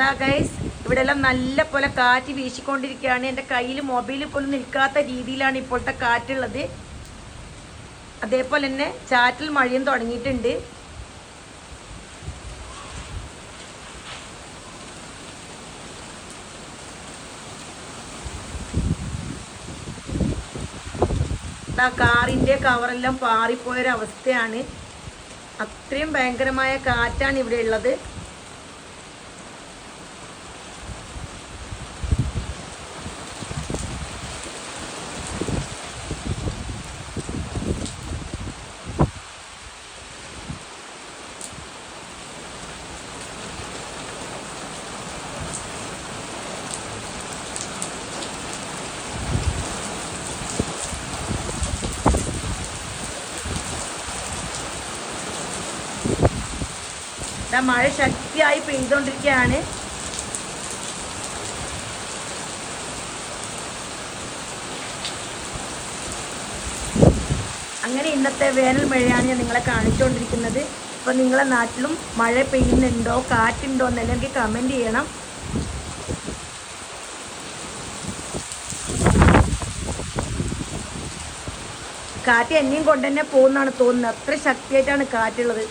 ദാ ഗൈസ് ഇവിടെ എല്ലാം നല്ല പോലെ കാറ്റ് വീശിക്കൊണ്ടിരിക്കുകയാണ്. എന്റെ കയ്യിൽ മൊബൈൽ പോലും നിൽക്കാത്ത രീതിയിലാണ് ഇപ്പോഴത്തെ കാറ്റുള്ളത്. അതേപോലെ തന്നെ ചാറ്റൽ മഴയും തുടങ്ങിയിട്ടുണ്ട്. ആ കാറിന്റെ കവറെല്ലാം പാറിപ്പോയൊരവസ്ഥയാണ്. അത്രയും ഭയങ്കരമായ കാറ്റാണ് ഇവിടെ ഉള്ളത്. ദാ മഴ ശക്തിയായി പെയ്തുകൊണ്ടിരിക്കുകയാണ്. അങ്ങനെ ഇന്നത്തെ വേനൽ മഴയാണ് ഞാൻ നിങ്ങളെ കാണിച്ചുകൊണ്ടിരിക്കുന്നത്. അപ്പോൾ നിങ്ങളെ നാട്ടിലും മഴ പെയ്യുന്നുണ്ടോ കാറ്റുണ്ടോ എന്നെല്ലാം എനിക്ക് കമന്റ് ചെയ്യണം. കാറ്റ് എന്നെയും കൊണ്ട് തന്നെ പോകുന്നതാണ് തോന്നുന്നത്. അത്ര ശക്തിയായിട്ടാണ് കാറ്റുള്ളത്.